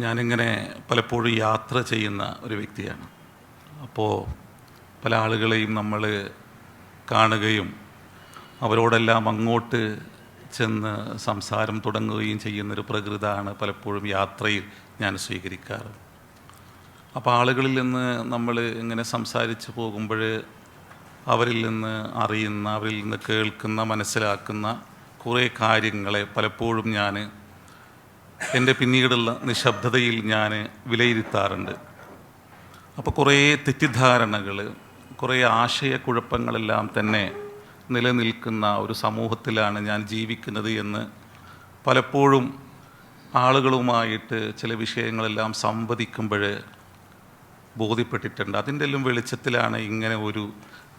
ഞാനിങ്ങനെ പലപ്പോഴും യാത്ര ചെയ്യുന്ന ഒരു വ്യക്തിയാണ്. അപ്പോൾ പല ആളുകളെയും നമ്മൾ കാണുകയും അവരോടെല്ലാം അങ്ങോട്ട് ചെന്ന് സംസാരം തുടങ്ങുകയും ചെയ്യുന്നൊരു പ്രകൃതമാണ് പലപ്പോഴും യാത്രയിൽ ഞാൻ സ്വീകരിക്കാറ്. അപ്പോൾ ആളുകളിൽ നിന്ന് നമ്മൾ ഇങ്ങനെ സംസാരിച്ച് പോകുമ്പോൾ അവരിൽ നിന്ന് അറിയുന്ന അവരിൽ നിന്ന് കേൾക്കുന്ന മനസ്സിലാക്കുന്ന കുറേ കാര്യങ്ങളെ പലപ്പോഴും ഞാൻ എന്റെ പിന്നീടുള്ള നിശബ്ദതയിൽ ഞാൻ വിലയിരുത്താറുണ്ട്. അപ്പോൾ കുറേ തെറ്റിദ്ധാരണകൾ കുറേ ആശയക്കുഴപ്പങ്ങളെല്ലാം തന്നെ നിലനിൽക്കുന്ന ഒരു സമൂഹത്തിലാണ് ഞാൻ ജീവിക്കുന്നത് എന്ന് പലപ്പോഴും ആളുകളുമായിട്ട് ചില വിഷയങ്ങളെല്ലാം സംവദിക്കുമ്പോൾ ബോധ്യപ്പെട്ടിട്ടുണ്ട്. അതിന്റെ എല്ലാം വെളിച്ചത്തിലാണ് ഇങ്ങനെ ഒരു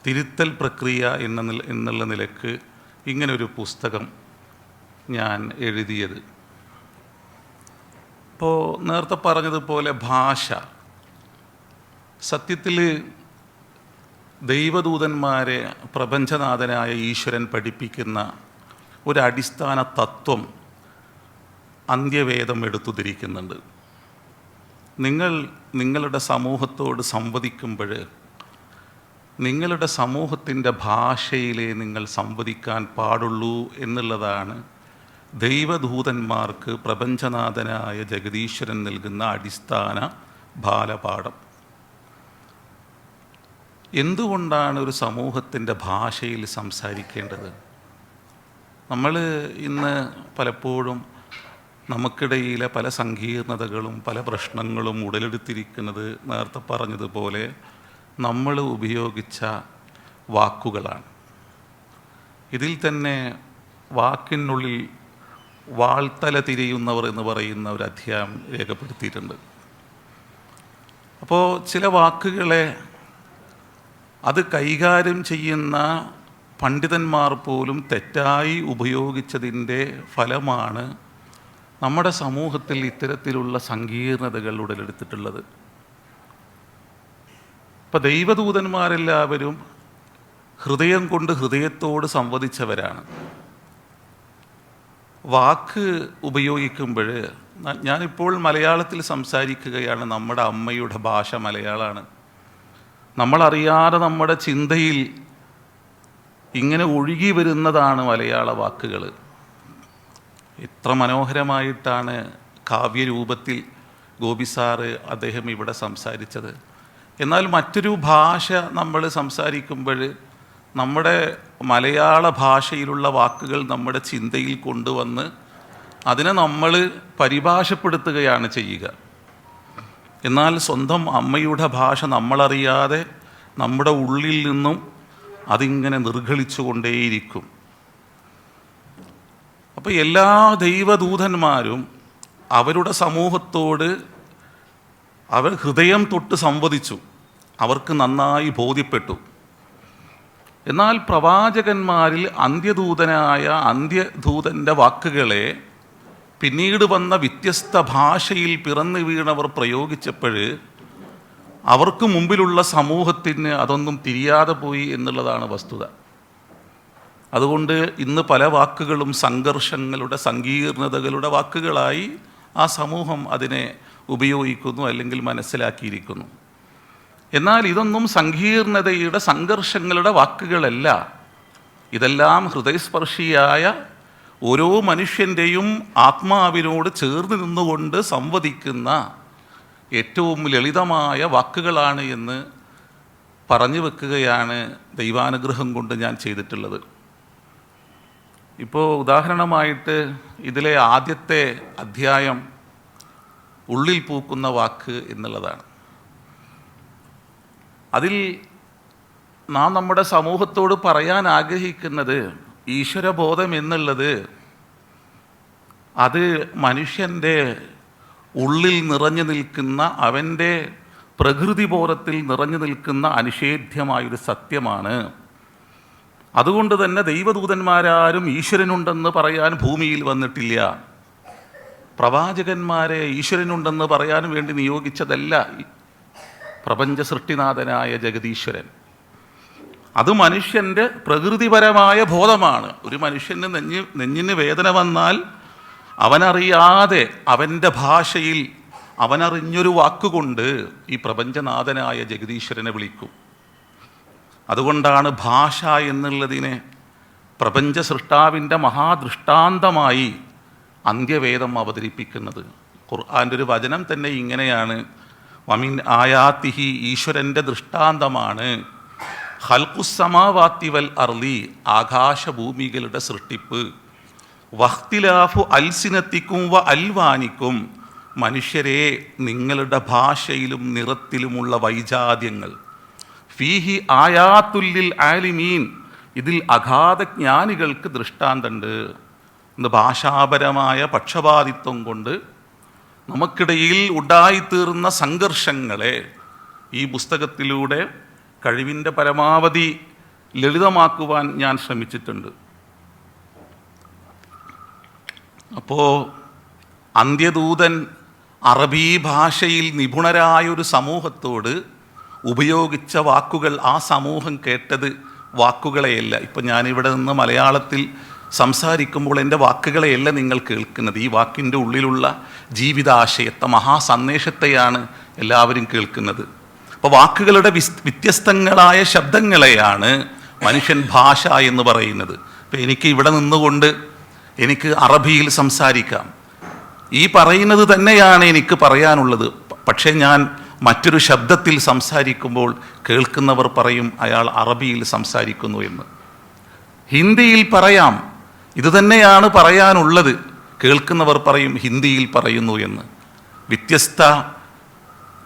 തിരുത്തൽ പ്രക്രിയ എന്ന എന്നുള്ള നിലയ്ക്ക് ഇങ്ങനൊരു പുസ്തകം ഞാൻ എഴുതിയത്. ഇപ്പോൾ നേരത്തെ പറഞ്ഞതുപോലെ ഭാഷ. സത്യത്തിൽ ദൈവദൂതന്മാരെ പ്രപഞ്ചനാഥനായ ഈശ്വരൻ പഠിപ്പിക്കുന്ന ഒരു അടിസ്ഥാന തത്വം അന്ത്യവേദം എടുത്തുതിരിക്കുന്നുണ്ട്. നിങ്ങൾ നിങ്ങളുടെ സമൂഹത്തോട് സംവദിക്കുമ്പോൾ നിങ്ങളുടെ സമൂഹത്തിന്റെ ഭാഷയിലേ നിങ്ങൾ സംവദിക്കാൻ പാടുള്ളൂ എന്നുള്ളതാണ് ദൈവദൂതന്മാർക്ക് പ്രപഞ്ചനാഥനായ ജഗദീശ്വരൻ നൽകുന്ന അടിസ്ഥാന ബാലപാഠം. എന്തുകൊണ്ടാണ് ഒരു സമൂഹത്തിന്റെ ഭാഷയിൽ സംസാരിക്കേണ്ടത്? നമ്മൾ ഇന്ന് പലപ്പോഴും നമുക്കിടയിലെ പല സങ്കീർണതകളും പല പ്രശ്നങ്ങളും ഉടലെടുത്തിരിക്കുന്നത് നേരത്തെ പറഞ്ഞതുപോലെ നമ്മൾ ഉപയോഗിച്ച വാക്കുകളാണ്. ഇതിൽ തന്നെ വാക്കിനുള്ളിൽ വാൾത്തല തിരിയുന്നവർ എന്ന് പറയുന്ന ഒരു അധ്യായം രേഖപ്പെടുത്തിയിട്ടുണ്ട്. അപ്പോൾ ചില വാക്കുകളെ അത് കൈകാര്യം ചെയ്യുന്ന പണ്ഡിതന്മാർ പോലും തെറ്റായി ഉപയോഗിച്ചതിന്റെ ഫലമാണ് നമ്മുടെ സമൂഹത്തിൽ ഇത്തരത്തിലുള്ള സങ്കീർണതകൾ ഉടലെടുത്തിട്ടുള്ളത്. ഇപ്പം ദൈവദൂതന്മാരെല്ലാവരും ഹൃദയം കൊണ്ട് ഹൃദയത്തോട് സംവദിച്ചവരാണ്. വാക്ക് ഉപയോഗിക്കുമ്പോൾ ഞാനിപ്പോൾ മലയാളത്തിൽ സംസാരിക്കുകയാണ് നമ്മുടെ അമ്മയുടെ ഭാഷ മലയാളമാണ്. നമ്മളറിയാതെ നമ്മുടെ ചിന്തയിൽ ഇങ്ങനെ ഒഴുകി വരുന്നതാണ് മലയാള വാക്കുകൾ. എത്ര മനോഹരമായിട്ടാണ് കാവ്യരൂപത്തിൽ ഗോപി സാറ് അദ്ദേഹം ഇവിടെ സംസാരിച്ചത്. എന്നാൽ മറ്റൊരു ഭാഷ നമ്മൾ സംസാരിക്കുമ്പോൾ നമ്മുടെ മലയാള ഭാഷയിലുള്ള വാക്കുകൾ നമ്മുടെ ചിന്തയിൽ കൊണ്ടുവന്ന് അതിനെ നമ്മൾ പരിഭാഷപ്പെടുത്തുകയാണ് ചെയ്യുക. എന്നാൽ സ്വന്തം അമ്മയുടെ ഭാഷ നമ്മളറിയാതെ നമ്മുടെ ഉള്ളിൽ നിന്നും അതിങ്ങനെ നിർഗളിച്ചു കൊണ്ടേയിരിക്കും അപ്പോൾ എല്ലാ ദൈവദൂതന്മാരും അവരുടെ സമൂഹത്തോട് അവർ ഹൃദയം തൊട്ട് സംവദിച്ചു. അവർക്ക് നന്നായി ബോധ്യപ്പെട്ടു. എന്നാൽ പ്രവാചകന്മാരിൽ അന്ത്യദൂതനായ അന്ത്യദൂതന്റെ വാക്കുകളെ പിന്നീട് വന്ന വ്യത്യസ്ത ഭാഷയിൽ പിറന്നു വീണവർ പ്രയോഗിച്ചപ്പോൾ അവർക്ക് മുമ്പിലുള്ള സമൂഹത്തിന് അതൊന്നും തിരിയാതെ പോയി എന്നുള്ളതാണ് വസ്തുത. അതുകൊണ്ട് ഇന്ന് പല വാക്കുകളും സംഘർഷങ്ങളുടെ സങ്കീർണതകളുടെ വാക്കുകളായി ആ സമൂഹം അതിനെ ഉപയോഗിക്കുന്നു അല്ലെങ്കിൽ മനസ്സിലാക്കിയിരിക്കുന്നു. എന്നാൽ ഇതൊന്നും സങ്കീർണതയുടെ സംഘർഷങ്ങളുടെ വാക്കുകളല്ല. ഇതെല്ലാം ഹൃദയസ്പർശിയായ ഓരോ മനുഷ്യന്റെയും ആത്മാവിനോട് ചേർന്ന് നിന്നുകൊണ്ട് സംവദിക്കുന്ന ഏറ്റവും ലളിതമായ വാക്കുകളാണ് എന്ന് പറഞ്ഞു വെക്കുകയാണ് ദൈവാനുഗ്രഹം കൊണ്ട് ഞാൻ ചെയ്തിട്ടുള്ളത്. ഇപ്പോൾ ഉദാഹരണമായിട്ട് ഇതിലെ ആദ്യത്തെ അധ്യായം ഉള്ളിൽ പൂക്കുന്ന വാക്ക് എന്നുള്ളതാണ്. അതിൽ നാം നമ്മുടെ സമൂഹത്തോട് പറയാൻ ആഗ്രഹിക്കുന്നത് ഈശ്വരബോധം എന്നുള്ളത് അത് മനുഷ്യന്റെ ഉള്ളിൽ നിറഞ്ഞു നിൽക്കുന്ന അവന്റെ പ്രകൃതിബോധത്തിൽ നിറഞ്ഞു നിൽക്കുന്ന അനിഷേധ്യമായൊരു സത്യമാണ്. അതുകൊണ്ട് തന്നെ ദൈവദൂതന്മാരാരും ഈശ്വരനുണ്ടെന്ന് പറയാൻ ഭൂമിയിൽ വന്നിട്ടില്ല. പ്രവാചകന്മാരെ ഈശ്വരനുണ്ടെന്ന് പറയാൻ വേണ്ടി നിയോഗിച്ചതല്ല. പ്രപഞ്ച സൃഷ്ടിനാഥനായ ജഗതീശ്വരൻ അത് മനുഷ്യന്റെ പ്രകൃതിപരമായ ബോധമാണ്. ഒരു മനുഷ്യന് നെഞ്ഞ് നെഞ്ഞിന് വേദന വന്നാൽ അവനറിയാതെ അവന്റെ ഭാഷയിൽ അവനറിഞ്ഞൊരു വാക്കുകൊണ്ട് ഈ പ്രപഞ്ചനാഥനായ ജഗദീശ്വരനെ വിളിക്കും. അതുകൊണ്ടാണ് ഭാഷ എന്നുള്ളതിനെ പ്രപഞ്ച സൃഷ്ടാവിന്റെ മഹാദൃഷ്ടാന്തമായി അന്ത്യവേദം അവതരിപ്പിക്കുന്നത്. ഖുർആന്റെ ഒരു വചനം തന്നെ ഇങ്ങനെയാണ്. വമിൻ ആയാത്തിഹി ഈശ്വരന്റെ ദൃഷ്ടാന്തമാണ്. ഹൽക്കുസമാവാത്തിവൽ അർലി ആകാശഭൂമികളുടെ സൃഷ്ടിപ്പ്. വഖ്തിലാഫു അൽസിനത്തിക്കും വ അൽവാനിക്കും മനുഷ്യരെ നിങ്ങളുടെ ഭാഷയിലും നിറത്തിലുമുള്ള വൈജാത്യങ്ങൾ. ഫീഹി ആയാത്തുല്ലിൽ ആലിമീൻ ഇതിൽ അഗാധ ജ്ഞാനികൾക്ക് ദൃഷ്ടാന്തമുണ്ട് ഭാഷാപരമായ പക്ഷപാതിത്വം കൊണ്ട് നമുക്കിടയിൽ ഉണ്ടായിത്തീർന്ന സംഘർഷങ്ങളെ ഈ പുസ്തകത്തിലൂടെ കഴിവിന്റെ പരമാവധി ലളിതമാക്കുവാൻ ഞാൻ ശ്രമിച്ചിട്ടുണ്ട്. അപ്പോൾ അന്ത്യദൂതൻ അറബി ഭാഷയിൽ നിപുണരായൊരു സമൂഹത്തോട് ഉപയോഗിച്ച വാക്കുകൾ ആ സമൂഹം കേട്ടത് വാക്കുകളെയല്ല. ഇപ്പം ഞാനിവിടെ നിന്ന് മലയാളത്തിൽ സംസാരിക്കുമ്പോൾ എന്റെ വാക്കുകളെയല്ല നിങ്ങൾ കേൾക്കുന്നത്. ഈ വാക്കിന്റെ ഉള്ളിലുള്ള ജീവിതാശയത്തെ മഹാസന്ദേശത്തെയാണ് എല്ലാവരും കേൾക്കുന്നത്. അപ്പോൾ വാക്കുകളുടെ വ്യത്യസ്തങ്ങളായ ശബ്ദങ്ങളെയാണ് മനുഷ്യൻ ഭാഷ എന്ന് പറയുന്നത്. ഇപ്പം എനിക്ക് ഇവിടെ നിന്നുകൊണ്ട് എനിക്ക് അറബിയിൽ സംസാരിക്കാം. ഈ പറയുന്നത് തന്നെയാണ് എനിക്ക് പറയാനുള്ളത്. പക്ഷേ ഞാൻ മറ്റൊരു ശബ്ദത്തിൽ സംസാരിക്കുമ്പോൾ കേൾക്കുന്നവർ പറയും അയാൾ അറബിയിൽ സംസാരിക്കുന്നു എന്ന്. ഹിന്ദിയിൽ പറയാം ഇത് തന്നെയാണ് പറയാനുള്ളത്. കേൾക്കുന്നവർ പറയും ഹിന്ദിയിൽ പറയുന്നു എന്ന്. വ്യത്യസ്ത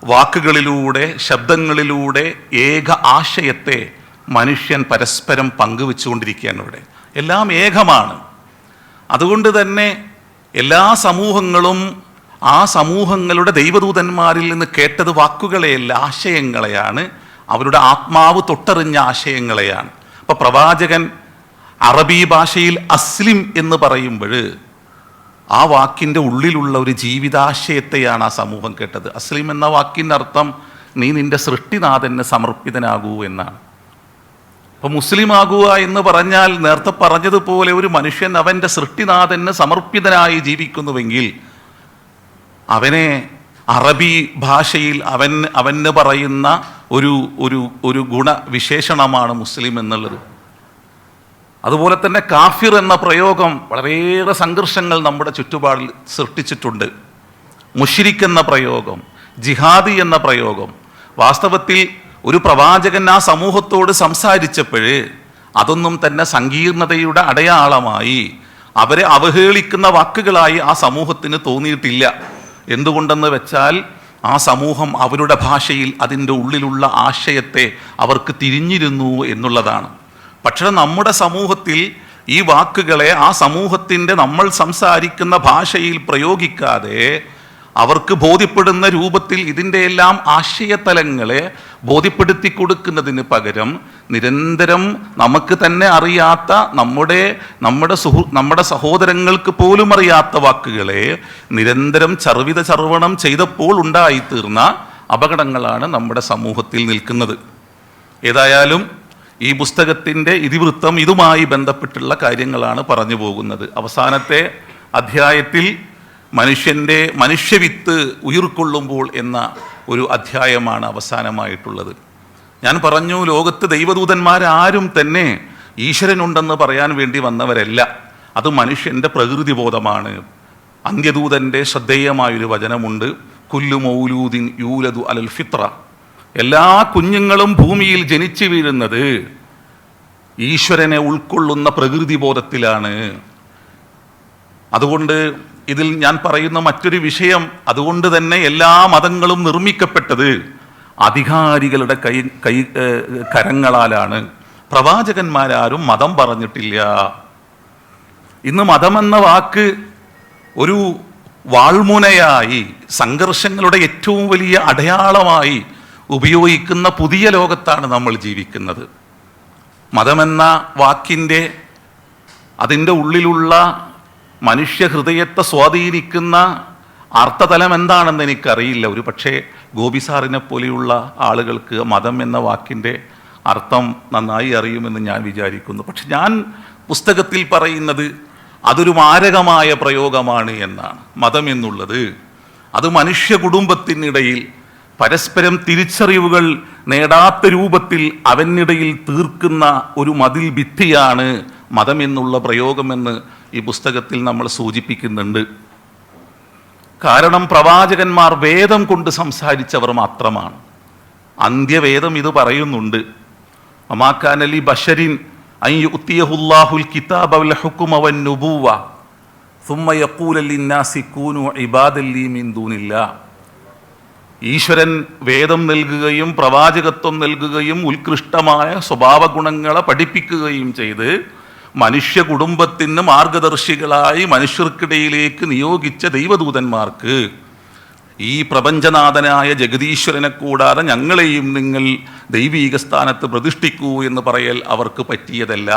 വാക്കുകളിലൂടെ ശബ്ദങ്ങളിലൂടെ ഏക ആശയത്തെ മനുഷ്യൻ പരസ്പരം പങ്കുവെച്ചുകൊണ്ടിരിക്കുകയാണ് ഇവിടെ. എല്ലാം ഏകമാണ്. അതുകൊണ്ട് തന്നെ എല്ലാ സമൂഹങ്ങളും ആ സമൂഹങ്ങളുടെ ദൈവദൂതന്മാരിൽ നിന്ന് കേട്ടത് വാക്കുകളെയല്ല ആശയങ്ങളെയാണ്. അവരുടെ ആത്മാവ് തൊട്ടറിഞ്ഞ ആശയങ്ങളെയാണ്. അപ്പോൾ പ്രവാചകൻ അറബി ഭാഷയിൽ അസ്ലിം എന്ന് പറയുമ്പോൾ ആ വാക്കിന്റെ ഉള്ളിലുള്ള ഒരു ജീവിതാശയത്തെയാണ് ആ സമൂഹം കേട്ടത്. അസ്ലിം എന്ന വാക്കിന്റെ അർത്ഥം നീ നിന്റെ സൃഷ്ടിനാഥന് സമർപ്പിതനാകൂ എന്നാണ്. അപ്പൊ മുസ്ലിം ആകുക എന്ന് പറഞ്ഞാൽ നേരത്തെ പറഞ്ഞതുപോലെ ഒരു മനുഷ്യൻ അവന്റെ സൃഷ്ടിനാഥന് സമർപ്പിതനായി ജീവിക്കുന്നുവെങ്കിൽ അവനെ അറബി ഭാഷയിൽ അവൻ അവന് പറയുന്ന ഒരു ഒരു ഒരു ഗുണവിശേഷണമാണ് മുസ്ലിം എന്നുള്ളത്. അതുപോലെ തന്നെ കാഫിർ എന്ന പ്രയോഗം വളരെയേറെ സംഘർഷങ്ങൾ നമ്മുടെ ചുറ്റുപാടിൽ സൃഷ്ടിച്ചിട്ടുണ്ട്. മുഷിരിക്ക് എന്ന പ്രയോഗം ജിഹാദി എന്ന പ്രയോഗം. വാസ്തവത്തിൽ ഒരു പ്രവാചകൻ ആ സമൂഹത്തോട് സംസാരിച്ചപ്പോഴ് അതൊന്നും തന്നെ സങ്കീർണതയുടെ അടയാളമായി. അവരെ അവഹേളിക്കുന്ന വാക്കുകളായി ആ സമൂഹത്തിന് തോന്നിയിട്ടില്ല. എന്തുകൊണ്ടെന്ന് വെച്ചാൽ ആ സമൂഹം അവരുടെ ഭാഷയിൽ അതിന്റെ ഉള്ളിലുള്ള ആശയത്തെ അവർക്ക് തിരിഞ്ഞിരുന്നു എന്നുള്ളതാണ്. പക്ഷേ നമ്മുടെ സമൂഹത്തിൽ ഈ വാക്കുകളെ ആ സമൂഹത്തിന്റെ നമ്മൾ സംസാരിക്കുന്ന ഭാഷയിൽ പ്രയോഗിക്കാതെ അവർക്ക് ബോധ്യപ്പെടുന്ന രൂപത്തിൽ ഇതിന്റെ എല്ലാം ആശയതലങ്ങളെ ബോധ്യപ്പെടുത്തി കൊടുക്കുന്നതിന് പകരം നിരന്തരം നമുക്ക് തന്നെ അറിയാത്ത നമ്മുടെ നമ്മുടെ സുഹൃ നമ്മുടെ സഹോദരങ്ങൾക്ക് പോലും അറിയാത്ത വാക്കുകളെ നിരന്തരം ചർവിത ചർവണം ചെയ്തപ്പോൾ ഉണ്ടായിത്തീർന്ന അപകടങ്ങളാണ് നമ്മുടെ സമൂഹത്തിൽ നിൽക്കുന്നത്. ഏതായാലും ഈ പുസ്തകത്തിന്റെ ഇതിവൃത്തം ഇതുമായി ബന്ധപ്പെട്ടുള്ള കാര്യങ്ങളാണ് പറഞ്ഞു പോകുന്നത്. അവസാനത്തെ അധ്യായത്തിൽ മനുഷ്യന്റെ മനുഷ്യവിത്ത് ഉയർക്കൊള്ളുമ്പോൾ എന്ന ഒരു അധ്യായമാണ് അവസാനമായിട്ടുള്ളത്. ഞാൻ പറഞ്ഞു ലോകത്ത് ദൈവദൂതന്മാരാരും തന്നെ ഈശ്വരനുണ്ടെന്ന് പറയാൻ വേണ്ടി വന്നവരല്ല. അത് മനുഷ്യന്റെ പ്രകൃതി ബോധമാണ് അന്ത്യദൂതന്റെ ശ്രദ്ധേയമായൊരു വചനമുണ്ട്. കുല്ലു മൗലൂദിൻ യൂലദു അലൽ ഫിത്ര. എല്ലാ കുഞ്ഞുങ്ങളും ഭൂമിയിൽ ജനിച്ചു വീഴുന്നത് ഈശ്വരനെ ഉൾക്കൊള്ളുന്ന പ്രകൃതി ബോധത്തിലാണ് അതുകൊണ്ട് ഇതിൽ ഞാൻ പറയുന്ന മറ്റൊരു വിഷയം അതുകൊണ്ട് തന്നെ എല്ലാ മതങ്ങളും നിർമ്മിക്കപ്പെട്ടത് അധികാരികളുടെ കൈ കൈ കരങ്ങളാലാണ്. പ്രവാചകന്മാരാരും മതം പറഞ്ഞിട്ടില്ല. ഇന്ന് മതമെന്ന വാക്ക് ഒരു വാൾമുനയായി സംഘർഷങ്ങളുടെ ഏറ്റവും വലിയ അടയാളമായി ഉപയോഗിക്കുന്ന പുതിയ ലോകത്താണ് നമ്മൾ ജീവിക്കുന്നത്. മതമെന്ന വാക്കിന്റെ അതിന്റെ ഉള്ളിലുള്ള മനുഷ്യ ഹൃദയത്തെ സ്വാധീനിക്കുന്ന അർത്ഥതലം എന്താണെന്ന് എനിക്കറിയില്ല. ഒരു പക്ഷേ ഗോപി സാറിനെ പോലെയുള്ള ആളുകൾക്ക് മതം എന്ന വാക്കിന്റെ അർത്ഥം നന്നായി അറിയുമെന്ന് ഞാൻ വിചാരിക്കുന്നു. പക്ഷെ ഞാൻ പുസ്തകത്തിൽ പറയുന്നത് അതൊരു മാരകമായ പ്രയോഗമാണ് എന്നാണ്. മതം എന്നുള്ളത് അത് മനുഷ്യ കുടുംബത്തിനിടയിൽ പരസ്പരം തിരിച്ചറിവുകൾ നേടാത്ത രൂപത്തിൽ അവനിടയിൽ തീർക്കുന്ന ഒരു മതിൽ ഭിത്തിയാണ് മതമെന്നുള്ള പ്രയോഗമെന്ന് ഈ പുസ്തകത്തിൽ നമ്മൾ സൂചിപ്പിക്കുന്നുണ്ട്. കാരണം പ്രവാചകന്മാർ വേദം കൊണ്ട് സംസാരിച്ചവർ മാത്രമാണ്. അന്ത്യവേദം ഇത് പറയുന്നുണ്ട്. അമാക്കാനലി ബഷരിൻ ഐ കിതാബ് അവൽ നുബൂവ. സുമ്മ യക്കൂലി നാസിക്കൂനു ഇബാദല്ലി മിന്ദൂനില്ല ഈശ്വരൻ വേദം നൽകുകയും പ്രവാചകത്വം നൽകുകയും ഉത്കൃഷ്ടമായ സ്വഭാവ ഗുണങ്ങളെ പഠിപ്പിക്കുകയും ചെയ്ത് മനുഷ്യ കുടുംബത്തിന് മാർഗദർശികളായി മനുഷ്യർക്കിടയിലേക്ക് നിയോഗിച്ച ദൈവദൂതന്മാർക്ക് ഈ പ്രപഞ്ചനാഥനായ ജഗദീശ്വരനെ കൂടാതെ ഞങ്ങളെയും നിങ്ങൾ ദൈവീക സ്ഥാനത്ത് പ്രതിഷ്ഠിക്കൂ എന്ന് പറയൽ അവർക്ക് പറ്റിയതല്ല.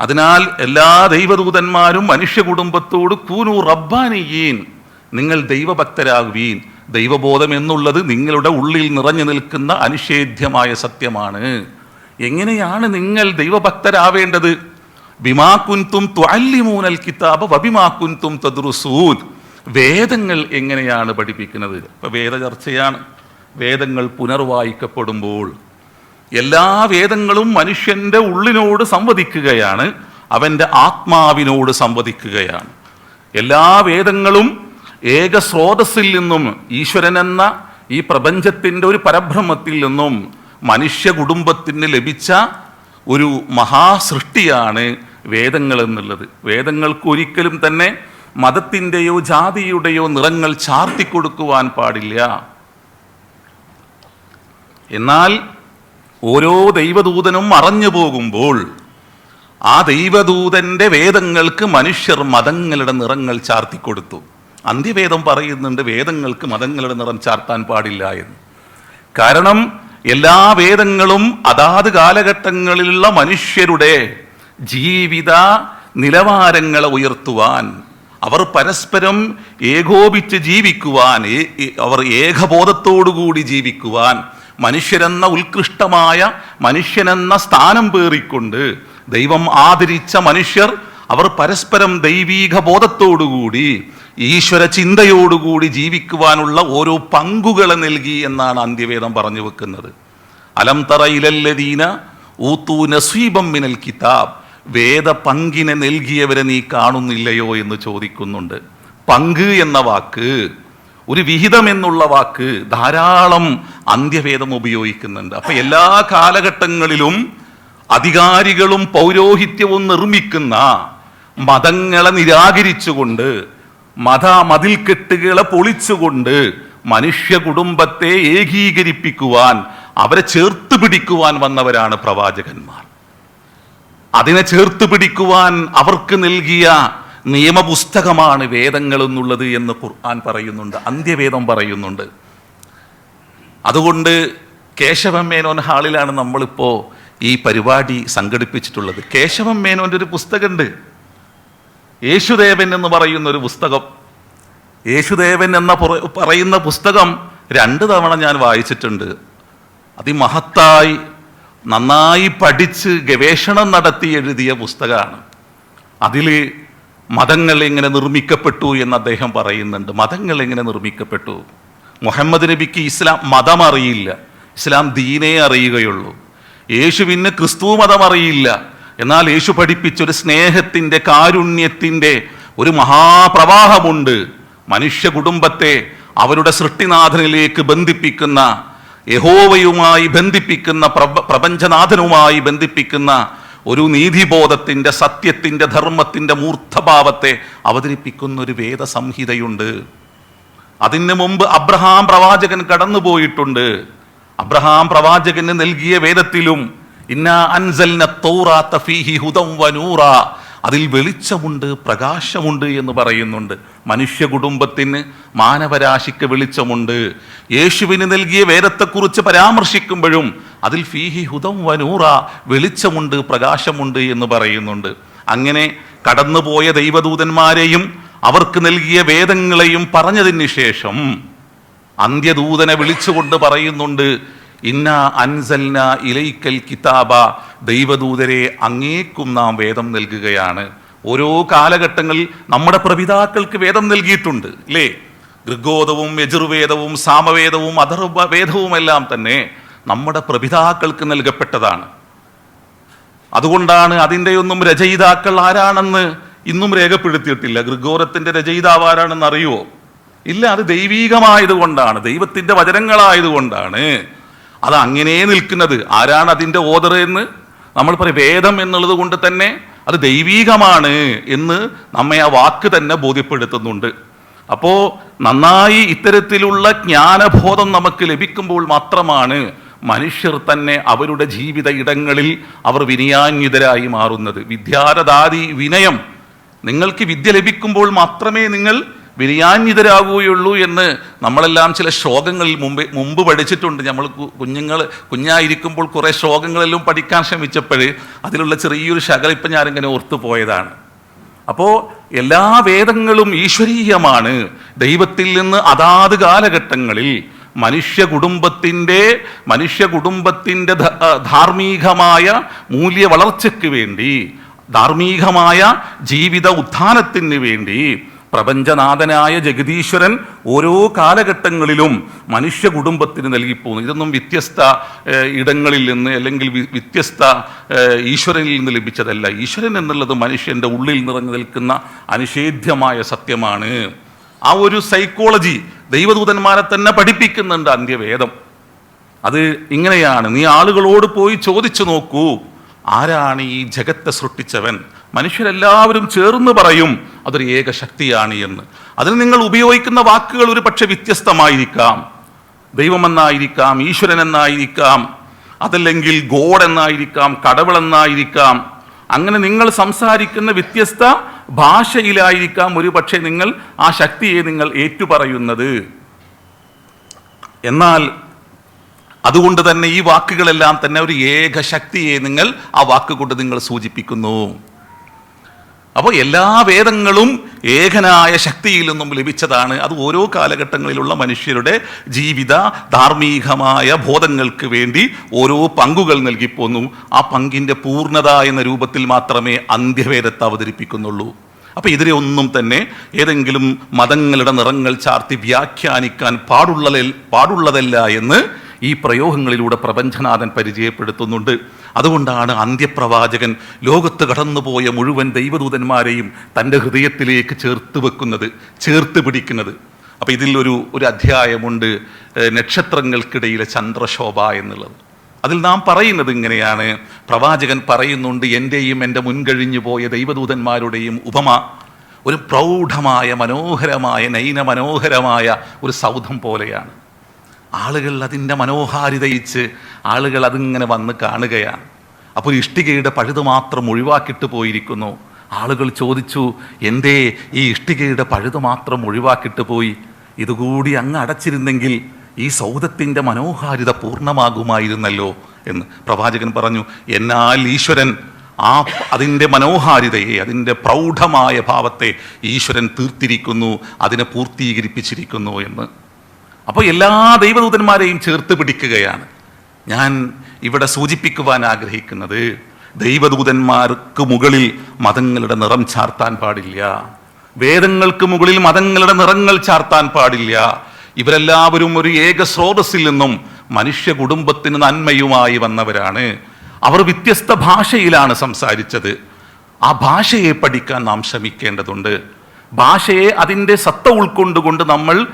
അതിനാൽ എല്ലാ ദൈവദൂതന്മാരും മനുഷ്യ കുടുംബത്തോട് കൂനു റബ്ബാനിയീൻ നിങ്ങൾ ദൈവഭക്തരാകുവീൻ. ദൈവബോധം എന്നുള്ളത് നിങ്ങളുടെ ഉള്ളിൽ നിറഞ്ഞു നിൽക്കുന്ന അനിഷേധ്യമായ സത്യമാണ്. എങ്ങനെയാണ് നിങ്ങൾ ദൈവഭക്തരാവേണ്ടത്? ബിമാക്കുൻതും ത്വല്ലിമൂനൽ കിതാബ് വബിമാക്കുൻതും തദ്റുസൂൻ. വേദങ്ങൾ എങ്ങനെയാണ് പഠിപ്പിക്കുന്നത്? ഇപ്പൊ വേദചർച്ചയാണ് വേദങ്ങൾ പുനർവായിക്കപ്പെടുമ്പോൾ എല്ലാ വേദങ്ങളും മനുഷ്യന്റെ ഉള്ളിനോട് സംവദിക്കുകയാണ് അവന്റെ ആത്മാവിനോട് സംവദിക്കുകയാണ്. എല്ലാ വേദങ്ങളും ഏക സ്രോതസ്സിൽ നിന്നും ഈശ്വരൻ എന്ന ഈ പ്രപഞ്ചത്തിന്റെ ഒരു പരബ്രഹ്മത്തിൽ നിന്നും മനുഷ്യ കുടുംബത്തിന് ലഭിച്ച ഒരു മഹാസൃഷ്ടിയാണ് വേദങ്ങൾ എന്നുള്ളത്. വേദങ്ങൾക്ക് ഒരിക്കലും തന്നെ മതത്തിന്റെയോ ജാതിയുടെയോ നിറങ്ങൾ ചാർത്തിക്കൊടുക്കുവാൻ പാടില്ല. എന്നാൽ ഓരോ ദൈവദൂതനും അറിഞ്ഞു പോകുമ്പോൾ ആ ദൈവദൂതന്റെ വേദങ്ങൾക്ക് മനുഷ്യർ മതങ്ങളുടെ നിറങ്ങൾ ചാർത്തിക്കൊടുത്തു അന്ത്യവേദം പറയുന്നുണ്ട് വേദങ്ങൾക്ക് മതങ്ങളുടെ നിറം ചാർത്താൻ പാടില്ല എന്ന്. കാരണം എല്ലാ വേദങ്ങളും അതാത് കാലഘട്ടങ്ങളിലുള്ള മനുഷ്യരുടെ ജീവിത നിലവാരങ്ങളെ ഉയർത്തുവാൻ അവർ പരസ്പരം ഏകോപിച്ച് ജീവിക്കുവാൻ അവർ ഏകബോധത്തോടുകൂടി ജീവിക്കുവാൻ മനുഷ്യരെന്ന ഉത്കൃഷ്ടമായ മനുഷ്യനെന്ന സ്ഥാനം പേറിക്കൊണ്ട് ദൈവം ആദരിച്ച മനുഷ്യർ അവർ പരസ്പരം ദൈവീക ബോധത്തോടുകൂടി ഈശ്വര ചിന്തയോടുകൂടി ജീവിക്കുവാനുള്ള ഓരോ പങ്കുകളെ നൽകി എന്നാണ് അന്ത്യവേദം പറഞ്ഞു വെക്കുന്നത്. അലം തറ ഇലല്ലദീന ഊത്തു നസീബം മിനൽ കിതാബ്. വേദ പങ്കിനെ നൽകിയവരെ നീ കാണുന്നില്ലയോ എന്ന് ചോദിക്കുന്നുണ്ട്. പങ്ക് എന്ന വാക്ക് ഒരു വിഹിതം എന്നുള്ള വാക്ക് ധാരാളം അന്ത്യവേദം ഉപയോഗിക്കുന്നുണ്ട്. അപ്പൊ എല്ലാ കാലഘട്ടങ്ങളിലും അധികാരികളും പൗരോഹിത്യവും നിർമ്മിക്കുന്ന മതങ്ങളെ നിരാകരിച്ചുകൊണ്ട് മത മതിൽക്കെട്ടുകളെ പൊളിച്ചുകൊണ്ട് മനുഷ്യ കുടുംബത്തെ ഏകീകരിപ്പിക്കുവാൻ അവരെ ചേർത്ത് പിടിക്കുവാൻ വന്നവരാണ് പ്രവാചകന്മാർ. അതിനെ ചേർത്ത് പിടിക്കുവാൻ അവർക്ക് നൽകിയ നിയമപുസ്തകമാണ് വേദങ്ങൾ എന്നുള്ളത് എന്ന് ഖുർആൻ പറയുന്നുണ്ട് അന്ത്യവേദം പറയുന്നുണ്ട്. അതുകൊണ്ട് കേശവൻ മേനോൻ ഹാളിലാണ് നമ്മളിപ്പോൾ ഈ പരിപാടി സംഘടിപ്പിച്ചിട്ടുള്ളത്. കേശവൻ മേനോന്റെ ഒരു പുസ്തകമുണ്ട്. യേശുദേവൻ എന്ന് പറയുന്ന ഒരു പുസ്തകം. യേശുദേവൻ എന്ന പുറ- പറയുന്ന പുസ്തകം രണ്ട് തവണ ഞാൻ വായിച്ചിട്ടുണ്ട്. അതിമഹത്തായി നന്നായി പഠിച്ച് ഗവേഷണം നടത്തി എഴുതിയ പുസ്തകമാണ്. അതിൽ മതങ്ങൾ എങ്ങനെ നിർമ്മിക്കപ്പെട്ടു എന്ന് അദ്ദേഹം പറയുന്നുണ്ട്. മതങ്ങൾ എങ്ങനെ നിർമ്മിക്കപ്പെട്ടു? മുഹമ്മദ് നബിക്ക് ഇസ്ലാം മതം അറിയില്ല. ഇസ്ലാം ദീനേ അറിയുകയുള്ളൂ. യേശുവിന് ക്രിസ്തു മതം അറിയില്ല. എന്നാൽ യേശു പഠിപ്പിച്ച ഒരു സ്നേഹത്തിന്റെ കാരുണ്യത്തിന്റെ ഒരു മഹാപ്രവാഹമുണ്ട്. മനുഷ്യ കുടുംബത്തെ അവരുടെ സൃഷ്ടിനാഥനിലേക്ക് ബന്ധിപ്പിക്കുന്ന യഹോവയുമായി ബന്ധിപ്പിക്കുന്ന പ്രപ- പ്രപഞ്ചനാഥനുമായി ബന്ധിപ്പിക്കുന്ന ഒരു നീതിബോധത്തിന്റെ സത്യത്തിന്റെ ധർമ്മത്തിന്റെ മൂർത്തഭാവത്തെ അവതരിപ്പിക്കുന്ന ഒരു വേദസംഹിതയുണ്ട്. അതിന് മുമ്പ് അബ്രഹാം പ്രവാചകൻ കടന്നുപോയിട്ടുണ്ട്. അബ്രഹാം പ്രവാചകന് നൽകിയ വേദത്തിലും അതിൽ വെളിച്ചമുണ്ട് പ്രകാശമുണ്ട് എന്ന് പറയുന്നുണ്ട്. മനുഷ്യ കുടുംബത്തിന് മാനവരാശിക്ക് വെളിച്ചമുണ്ട്. യേശുവിന് നൽകിയ വേദത്തെക്കുറിച്ച് പരാമർശിക്കുമ്പോഴും അതിൽ ഫീഹി ഹുദം വനൂറ വെളിച്ചമുണ്ട് പ്രകാശമുണ്ട് എന്ന് പറയുന്നുണ്ട്. അങ്ങനെ കടന്നുപോയ ദൈവദൂതന്മാരെയും അവർക്ക് നൽകിയ വേദങ്ങളെയും പറഞ്ഞതിന് ശേഷം അന്ത്യദൂതനെ വിളിച്ചുകൊണ്ട് പറയുന്നുണ്ട് ഇന്ന അൻസൽന ഇലൈക്കൽ കിതാബ ദൈവദൂതരെ അങ്ങേക്കും നാം വേദം നൽകുകയാണ്. ഓരോ കാലഘട്ടങ്ങളിൽ നമ്മുടെ പ്രപിതാക്കൾക്ക് വേദം നൽകിയിട്ടുണ്ട് അല്ലേ ഋഗ്വേദവും യജുർവേദവും സാമവേദവും അഥർവവേദവും എല്ലാം തന്നെ നമ്മുടെ പ്രപിതാക്കൾക്ക് നൽകപ്പെട്ടതാണ്. അതുകൊണ്ടാണ് അതിന്റെയൊന്നും രചയിതാക്കൾ ആരാണെന്ന് ഇന്നും രേഖപ്പെടുത്തിയിട്ടില്ല. ഗൃഗോരത്തിന്റെ രചയിതാവ് ആരാണെന്ന് അറിയുമോ ഇല്ല അത് ദൈവീകമായതുകൊണ്ടാണ് ദൈവത്തിന്റെ വചനങ്ങളായതുകൊണ്ടാണ്. അത് അങ്ങനെ നിൽക്കുന്നത്. ആരാണ് അതിന്റെ ഓദർ എന്ന്? നമ്മൾ പറയും വേദം എന്നുള്ളത് കൊണ്ട് തന്നെ അത് ദൈവീകമാണ് എന്ന് നമ്മെ ആ വാക്ക് തന്നെ ബോധ്യപ്പെടുത്തുന്നുണ്ട്. അപ്പോൾ നന്നായി ഇത്തരത്തിലുള്ള ജ്ഞാനബോധം നമുക്ക് ലഭിക്കുമ്പോൾ മാത്രമാണ് മനുഷ്യർ തന്നെ അവരുടെ ജീവിത ഇടങ്ങളിൽ അവർ വിനയാന്വിതരായി മാറുന്നത്. വിദ്യാരദാതി വിനയം. നിങ്ങൾക്ക് വിദ്യ ലഭിക്കുമ്പോൾ മാത്രമേ നിങ്ങൾ വിനയാന്വിതരാകുകയുള്ളൂ എന്ന് നമ്മളെല്ലാം ചില ശ്ലോകങ്ങളിൽ മുമ്പ് മുമ്പ് പഠിച്ചിട്ടുണ്ട്. നമ്മൾ കുഞ്ഞുങ്ങൾ കുഞ്ഞായിരിക്കുമ്പോൾ കുറേ ശ്ലോകങ്ങളെല്ലാം പഠിക്കാൻ ശ്രമിച്ചപ്പോൾ അതിലുള്ള ചെറിയൊരു ശകല ഇപ്പം ഞാനിങ്ങനെ ഓർത്തു പോയതാണ്. അപ്പോൾ എല്ലാ വേദങ്ങളും ഈശ്വരീയമാണ്. ദൈവത്തിൽ നിന്ന് അതാത് കാലഘട്ടങ്ങളിൽ മനുഷ്യ കുടുംബത്തിന്റെ മനുഷ്യ കുടുംബത്തിന്റെ ധാർമ്മികമായ മൂല്യ വളർച്ചയ്ക്ക് വേണ്ടി ധാർമ്മികമായ ജീവിത ഉത്ഥാനത്തിന് വേണ്ടി പ്രപഞ്ചനാഥനായ ജഗദീശ്വരൻ ഓരോ കാലഘട്ടങ്ങളിലും മനുഷ്യ കുടുംബത്തിന് നൽകിപ്പോകുന്നു. ഇതൊന്നും വ്യത്യസ്ത ഇടങ്ങളിൽ നിന്ന് അല്ലെങ്കിൽ വ്യത്യസ്ത ഈശ്വരനിൽ നിന്ന് ലഭിച്ചതല്ല. ഈശ്വരൻ എന്നുള്ളത് മനുഷ്യന്റെ ഉള്ളിൽ നിറഞ്ഞു നിൽക്കുന്ന അനിഷേധ്യമായ സത്യമാണ്. ആ ഒരു സൈക്കോളജി ദൈവദൂതന്മാരെ തന്നെ പഠിപ്പിക്കുന്നുണ്ട് അന്ത്യവേദം. അത് ഇങ്ങനെയാണ്. നീ ആളുകളോട് പോയി ചോദിച്ചു നോക്കൂ. ആരാണ് ഈ ജഗത്തെ സൃഷ്ടിച്ചവൻ? മനുഷ്യരെല്ലാവരും ചേർന്ന് പറയും അതൊരു ഏക ശക്തിയാണ് എന്ന്. അതിന് നിങ്ങൾ ഉപയോഗിക്കുന്ന വാക്കുകൾ ഒരു പക്ഷെ വ്യത്യസ്തമായിരിക്കാം. ദൈവമെന്നായിരിക്കാം ഈശ്വരൻ എന്നായിരിക്കാം അതല്ലെങ്കിൽ ഗോഡ് എന്നായിരിക്കാം കടവൾ എന്നായിരിക്കാം അങ്ങനെ നിങ്ങൾ സംസാരിക്കുന്ന വ്യത്യസ്ത ഭാഷയിലായിരിക്കാം ഒരു പക്ഷേ നിങ്ങൾ ആ ശക്തിയെ നിങ്ങൾ ഏറ്റുപറയുന്നത്. എന്നാൽ അതുകൊണ്ട് തന്നെ ഈ വാക്കുകളെല്ലാം തന്നെ ഒരു ഏക ശക്തിയെ നിങ്ങൾ ആ വാക്കുകൊണ്ട് നിങ്ങൾ സൂചിപ്പിക്കുന്നു. അപ്പോൾ എല്ലാ വേദങ്ങളും ഏകനായ ശക്തിയിൽ നിന്നും ലഭിച്ചതാണ്. അത് ഓരോ കാലഘട്ടങ്ങളിലുള്ള മനുഷ്യരുടെ ജീവിത ധാർമ്മികമായ ബോധങ്ങൾക്ക് വേണ്ടി ഓരോ പങ്കുകൾ നൽകിപ്പോന്നു. ആ പങ്കിന്റെ പൂർണത എന്ന രൂപത്തിൽ മാത്രമേ അന്ത്യവേദത്തെ അവതരിപ്പിക്കുന്നുള്ളൂ. അപ്പോൾ ഇതിനെ ഒന്നും തന്നെ ഏതെങ്കിലും മതങ്ങളുടെ നിറങ്ങൾ ചാർത്തി വ്യാഖ്യാനിക്കാൻ പാടുള്ള പാടുള്ളതല്ല എന്ന് ഈ പ്രയോഗങ്ങളിലൂടെ പ്രപഞ്ചനാഥൻ പരിചയപ്പെടുത്തുന്നുണ്ട്. അതുകൊണ്ടാണ് അന്ത്യപ്രവാചകൻ ലോകത്ത് കടന്നുപോയ മുഴുവൻ ദൈവദൂതന്മാരെയും തന്റെ ഹൃദയത്തിലേക്ക് ചേർത്ത് വെക്കുന്നത് ചേർത്ത് പിടിക്കുന്നത്. അപ്പോൾ ഇതിലൊരു ഒരു അധ്യായമുണ്ട് നക്ഷത്രങ്ങൾക്കിടയിലെ ചന്ദ്രശോഭ എന്നുള്ളത്. അതിൽ നാം പറയുന്നത് ഇങ്ങനെയാണ്. പ്രവാചകൻ പറയുന്നുണ്ട് എന്റെയും എന്റെ മുൻകഴിഞ്ഞു പോയ ദൈവദൂതന്മാരുടെയും ഉപമ ഒരു പ്രൗഢമായ മനോഹരമായ നൈന മനോഹരമായ ഒരു സൗധം പോലെയാണ്. ആളുകൾ അതിന്റെ മനോഹാരിതയിച്ച് ആളുകൾ അതിങ്ങനെ വന്ന് കാണുകയാണ്. അപ്പോൾ ഇഷ്ടികയുടെ പഴുത് മാത്രം ഒഴിവാക്കിയിട്ട് പോയിരിക്കുന്നു. ആളുകൾ ചോദിച്ചു എന്തേ ഈ ഇഷ്ടികയുടെ പഴുത് മാത്രം ഒഴിവാക്കിയിട്ട് പോയി? ഇതുകൂടി അങ്ങ് അടച്ചിരുന്നെങ്കിൽ ഈ സൗധത്തിന്റെ മനോഹാരിത പൂർണമാകുമായിരുന്നല്ലോ എന്ന്. പ്രവാചകൻ പറഞ്ഞു എന്നാൽ ഈശ്വരൻ ആ അതിന്റെ മനോഹാരിതയെ അതിന്റെ പ്രൗഢമായ ഭാവത്തെ ഈശ്വരൻ തീർത്തിരിക്കുന്നു അതിനെ പൂർത്തീകരിപ്പിച്ചിരിക്കുന്നു എന്ന്. അപ്പോൾ എല്ലാ ദൈവദൂതന്മാരെയും ചേർത്ത് പിടിക്കുകയാണ്. ഞാൻ ഇവിടെ സൂചിപ്പിക്കുവാൻ ആഗ്രഹിക്കുന്നത് ദൈവദൂതന്മാർക്ക് മുകളിൽ മതങ്ങളുടെ നിറം ചാർത്താൻ പാടില്ല. വേദങ്ങൾക്ക് മുകളിൽ മതങ്ങളുടെ നിറങ്ങൾ ചാർത്താൻ പാടില്ല. ഇവരെല്ലാവരും ഒരു ഏക സ്രോതസ്സിൽ നിന്നും മനുഷ്യ കുടുംബത്തിന് നന്മയുമായി വന്നവരാണ്. അവർ വ്യത്യസ്ത ഭാഷയിലാണ് സംസാരിച്ചത്. ആ ഭാഷയെ പഠിക്കാൻ നാം ശ്രമിക്കേണ്ടതുണ്ട്. ഭാഷയെ അതിന്റെ സത്ത ഉൾക്കൊണ്ടുകൊണ്ട് നമ്മൾ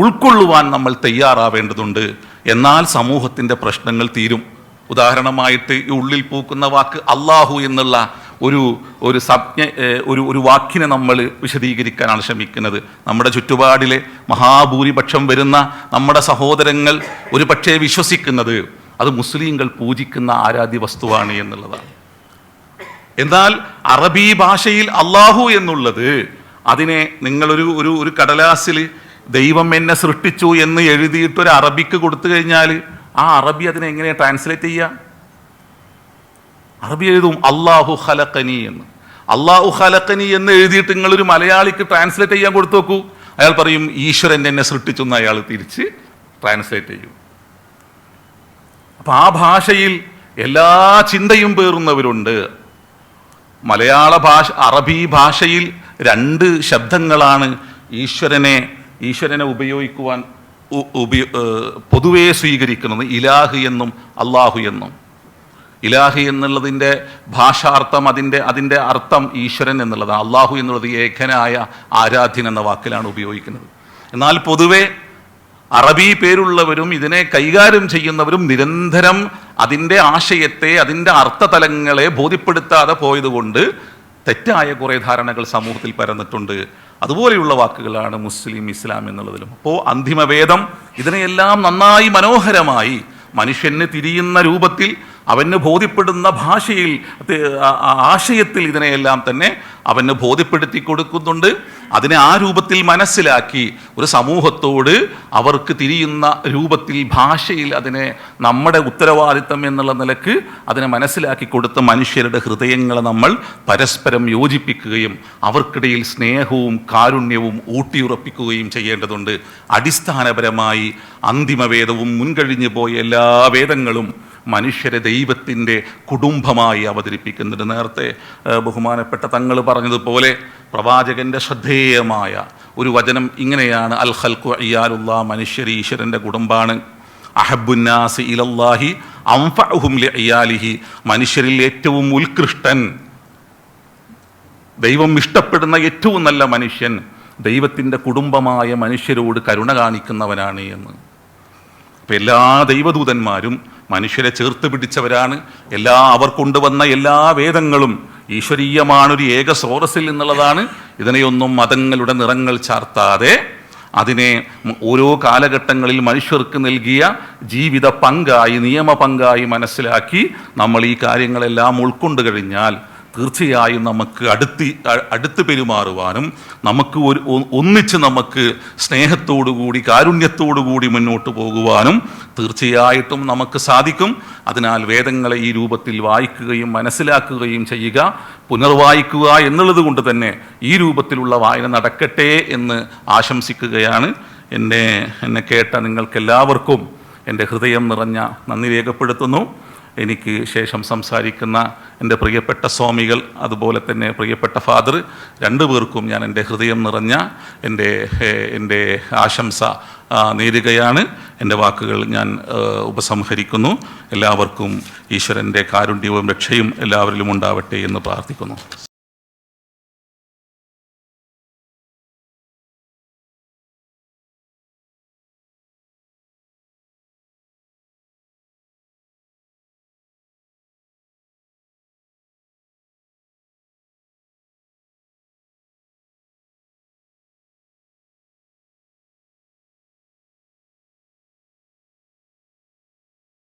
ഉൾക്കൊള്ളുവാൻ നമ്മൾ തയ്യാറാവേണ്ടതുണ്ട്. എന്നാൽ സമൂഹത്തിന്റെ പ്രശ്നങ്ങൾ തീരും. ഉദാഹരണമായിട്ട് ഈ ഉള്ളിൽ പൂക്കുന്ന വാക്ക് അള്ളാഹു എന്നുള്ള ഒരു ഒരു സംജ്ഞ ഒരു ഒരു വാക്കിനെ നമ്മൾ വിശദീകരിക്കാനാണ് ശ്രമിക്കുന്നത്. നമ്മുടെ ചുറ്റുപാടിലെ മഹാഭൂരിപക്ഷം വരുന്ന നമ്മുടെ സഹോദരങ്ങൾ ഒരു പക്ഷേ വിശ്വസിക്കുന്നത് അത് മുസ്ലിങ്ങൾ പൂജിക്കുന്ന ആരാധ്യ വസ്തുവാണ് എന്നുള്ളതാണ്. എന്നാൽ അറബി ഭാഷയിൽ അള്ളാഹു എന്നുള്ളത് അതിനെ നിങ്ങളൊരു ഒരു ഒരു കടലാസിൽ ദൈവം എന്നെ സൃഷ്ടിച്ചു എന്ന് എഴുതിയിട്ട് ഒരു അറബിക്ക് കൊടുത്തു കഴിഞ്ഞാൽ ആ അറബി അതിനെ എങ്ങനെയാണ് ട്രാൻസ്ലേറ്റ് ചെയ്യുക അറബി എഴുതും അള്ളാഹു ഹലക്കനി എന്ന്. അള്ളാഹു ഹലക്കനി എന്ന് എഴുതിയിട്ട് നിങ്ങളൊരു മലയാളിക്ക് ട്രാൻസ്ലേറ്റ് ചെയ്യാൻ കൊടുത്തു നോക്കൂ. അയാൾ പറയും ഈശ്വരൻ എന്നെ സൃഷ്ടിച്ചു എന്ന് അയാൾ തിരിച്ച് ട്രാൻസ്ലേറ്റ് ചെയ്യും. അപ്പം ആ ഭാഷയിൽ എല്ലാ ചിന്തയും പേറുന്നവരുണ്ട്. മലയാള ഭാഷ അറബി ഭാഷയിൽ രണ്ട് ശബ്ദങ്ങളാണ് ഈശ്വരനെ ഈശ്വരനെ ഉപയോഗിക്കുവാൻ ഉപയോ പൊതുവേ സ്വീകരിക്കുന്നത് ഇലാഹ് എന്നും അള്ളാഹു എന്നും. ഇലാഹി എന്നുള്ളതിന്റെ ഭാഷാർത്ഥം അതിന്റെ അതിന്റെ അർത്ഥം ഈശ്വരൻ എന്നുള്ളതാണ്. അള്ളാഹു എന്നുള്ളത് ഏകനായ ആരാധ്യൻ എന്ന വാക്കിലാണ് ഉപയോഗിക്കുന്നത്. എന്നാൽ പൊതുവെ അറബി പേരുള്ളവരും ഇതിനെ കൈകാര്യം ചെയ്യുന്നവരും നിരന്തരം അതിന്റെ ആശയത്തെ അതിന്റെ അർത്ഥതലങ്ങളെ ബോധ്യപ്പെടുത്താതെ പോയതുകൊണ്ട് തെറ്റായ കുറേ ധാരണകൾ സമൂഹത്തിൽ പരന്നിട്ടുണ്ട്. അതുപോലെയുള്ള വാക്കുകളാണ് മുസ്ലിം ഇസ്ലാം എന്നുള്ളതിലും. അപ്പോൾ അന്തിമവേദം ഇതിനെയെല്ലാം നന്നായി മനോഹരമായി മനുഷ്യന് തിരിയുന്ന രൂപത്തിൽ അവന് ബോധ്യപ്പെടുന്ന ഭാഷയിൽ ആശയത്തിൽ ഇതിനെയെല്ലാം തന്നെ അവന് ബോധ്യപ്പെടുത്തി കൊടുക്കുന്നുണ്ട്. അതിനെ ആ രൂപത്തിൽ മനസ്സിലാക്കി ഒരു സമൂഹത്തോട് അവർക്ക് തിരിയുന്ന രൂപത്തിൽ ഭാഷയിൽ അതിനെ നമ്മുടെ ഉത്തരവാദിത്തം എന്നുള്ള നിലയ്ക്ക് അതിനെ മനസ്സിലാക്കി കൊടുത്ത മനുഷ്യരുടെ ഹൃദയങ്ങളെ നമ്മൾ പരസ്പരം യോജിപ്പിക്കുകയും അവർക്കിടയിൽ സ്നേഹവും കാരുണ്യവും ഊട്ടിയുറപ്പിക്കുകയും ചെയ്യേണ്ടതുണ്ട്. അടിസ്ഥാനപരമായി അന്തിമവേദവും മുൻകഴിഞ്ഞു പോയ എല്ലാ വേദങ്ങളും മനുഷ്യരെ ദൈവത്തിന്റെ കുടുംബമായി അവതരിപ്പിക്കുന്നുണ്ട് നേരത്തെ ബഹുമാനപ്പെട്ട തങ്ങൾ പറഞ്ഞതുപോലെ പ്രവാചകന്റെ ശ്രദ്ധേയമായ ഒരു വചനം ഇങ്ങനെയാണ്. അൽ ഖൽഖു അയ്യാലുള്ള മനുഷ്യർ ഈശ്വരന്റെ കുടുംബാണ്. അഹബുന്നാസ് ഇലല്ലാഹി അംഫഅഹും ലി അയ്യാലിഹി മനുഷ്യരിൽ ഏറ്റവും ഉത്കൃഷ്ടൻ ദൈവം ഇഷ്ടപ്പെടുന്ന ഏറ്റവും നല്ല മനുഷ്യൻ ദൈവത്തിന്റെ കുടുംബമായ മനുഷ്യരോട് കരുണ കാണിക്കുന്നവനാണ് എന്ന്. അപ്പം എല്ലാ ദൈവദൂതന്മാരും മനുഷ്യരെ ചേർത്ത് പിടിച്ചവരാണ്. എല്ലാ അവർ കൊണ്ടുവന്ന എല്ലാ വേദങ്ങളും ഈശ്വരീയമാണൊരു ഏക സ്രോതസ്സിൽ നിന്നുള്ളതാണ്. ഇതിനെയൊന്നും മതങ്ങളുടെ നിറങ്ങൾ ചാർത്താതെ അതിനെ ഓരോ കാലഘട്ടങ്ങളിൽ മനുഷ്യർക്ക് നൽകിയ ജീവിത പങ്കായി നിയമ പങ്കായി മനസ്സിലാക്കി നമ്മൾ ഈ കാര്യങ്ങളെല്ലാം ഉൾക്കൊണ്ടു കഴിഞ്ഞാൽ തീർച്ചയായും നമുക്ക് അടുത്ത് അടുത്ത് പെരുമാറുവാനും നമുക്ക് ഒരു ഒന്നിച്ച് നമുക്ക് സ്നേഹത്തോടുകൂടി കാരുണ്യത്തോടുകൂടി മുന്നോട്ട് പോകുവാനും തീർച്ചയായിട്ടും നമുക്ക് സാധിക്കും. അതിനാൽ വേദങ്ങളെ ഈ രൂപത്തിൽ വായിക്കുകയും മനസ്സിലാക്കുകയും ചെയ്യുക പുനർവായിക്കുക എന്നുള്ളത് കൊണ്ട് തന്നെ ഈ രൂപത്തിലുള്ള വായന നടക്കട്ടെ എന്ന് ആശംസിക്കുകയാണ്. എന്നെ എന്നെ കേട്ട നിങ്ങൾക്കെല്ലാവർക്കും എന്റെ ഹൃദയം നിറഞ്ഞ നന്ദി രേഖപ്പെടുത്തുന്നു. എനിക്ക് ശേഷം സംസാരിക്കുന്ന എന്റെ പ്രിയപ്പെട്ട സ്വാമികൾ അതുപോലെ തന്നെ പ്രിയപ്പെട്ട ഫാദർ രണ്ടു പേർക്കും ഞാൻ എന്റെ ഹൃദയം നിറഞ്ഞ എന്റെ എന്റെ ആശംസ നേരുകയാണ്. എന്റെ വാക്കുകൾ ഞാൻ ഉപസംഹരിക്കുന്നു. എല്ലാവർക്കും ഈശ്വരന്റെ കാരുണ്യവും രക്ഷയും എല്ലാവരിലും ഉണ്ടാവട്ടെ എന്ന് പ്രാർത്ഥിക്കുന്നു.